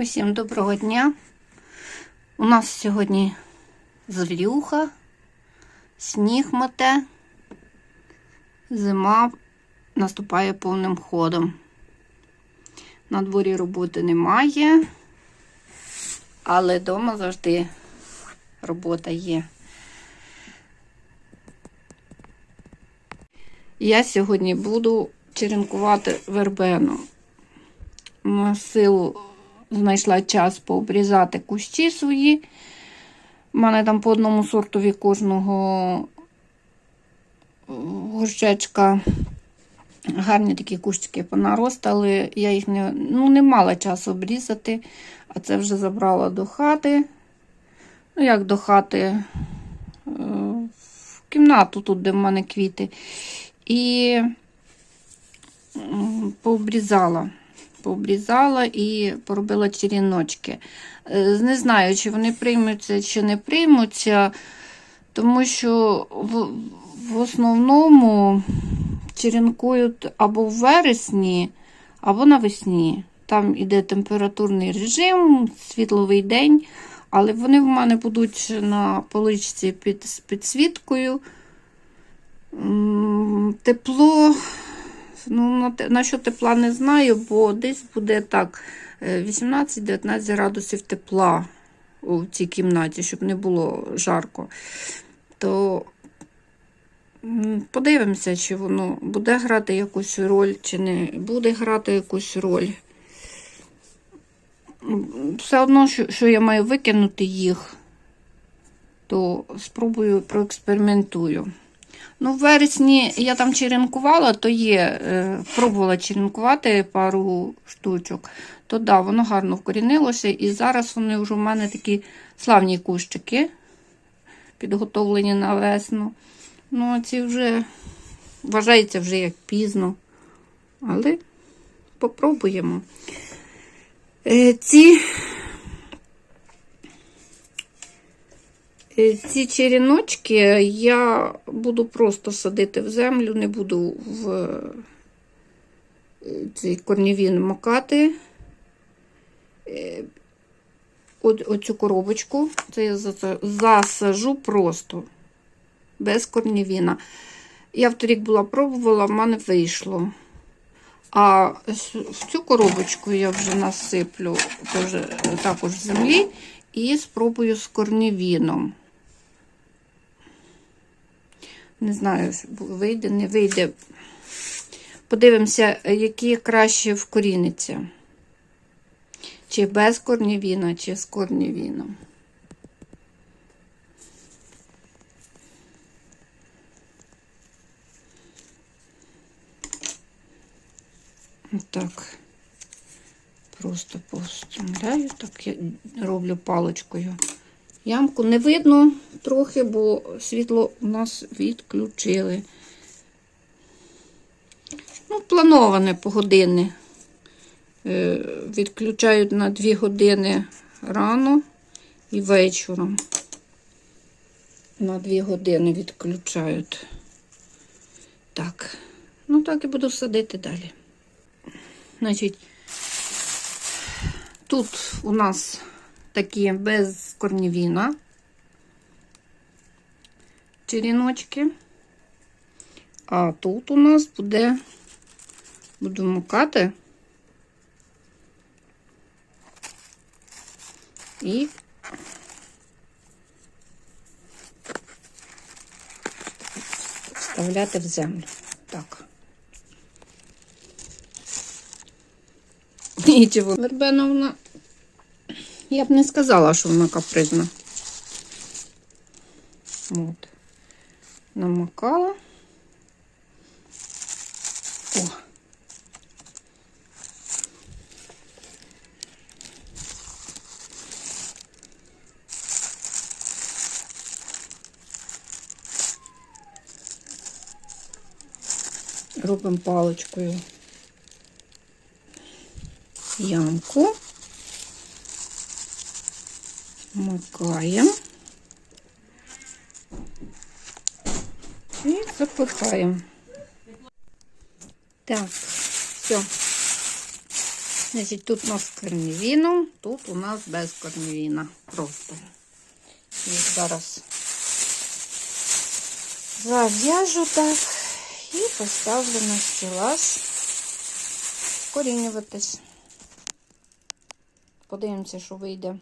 Усім доброго дня. У нас сьогодні звірюха, сніг мете, зима наступає повним ходом. На дворі роботи немає, але вдома завжди робота є. Я сьогодні буду черенкувати вербену. На силу знайшла час пообрізати кущі свої. У мене там по одному сортові кожного е, горщечка. Гарні такі кущики понаростали. Я їх не, ну, не мала часу обрізати, а це вже забрала до хати. Ну, як до хати, е, в кімнату тут, де в мене квіти. І пообрізала пообрізала і поробила черіночки. Е, Не знаю, чи вони приймуться, чи не приймуться, тому що в, в основному черенкують або в вересні, або навесні. Там іде температурний режим, світловий день, але вони в мене будуть на поличці під підсвіткою. Тепло Ну, на, що тепла не знаю, бо десь буде так е, 18-19 градусів тепла у цій кімнаті, щоб не було жарко. То подивимося, чи воно буде грати якусь роль, чи не буде грати якусь роль. Все одно, що я маю викинути їх, то спробую проекспериментую. Ну, в вересні я там черенкувала, то є, е, пробувала черенкувати пару штучок, то да, воно гарно вкорінилося. І зараз вони вже в мене такі славні кущики, підготовлені на весну. Ну, ці вже вважається вже як пізно. Але попробуємо. Е, Ці Ці черіночки я буду просто садити в землю, не буду в е, цей корнівін макати. Е, оцю коробочку, це я засажу просто, без корнівіна. Я в торік була пробувала, в мене вийшло. А в цю коробочку я вже насиплю е, також землі і спробую з корнівіном. Не знаю, вийде, не вийде. Подивимося, які краще вкоріниться. Чи без корнівіна, чи з корнівіном. Так. Просто повставляю, так я роблю паличкою. Ямку не видно трохи, бо світло у нас відключили. Ну, плановане погодинне. Е, Відключають на 2 години рано і вечором. На 2 години відключають. Так, ну так і буду садити далі. Значить, тут у нас такі без корнівіна черіночки. А тут у нас буде, буду макати і вставляти в землю. Так. Нічого. Вербена вона я б не сказала, що вона капризна. От. Намакала. О. Робимо паличкою ямку. Макаємо і запихаємо. Так, все. Значить, тут у нас з тут у нас без корневіна. Просто. Їх зараз зав'яжу так і поставлю на стілаж вкорінюватись. Подивимося, що вийде.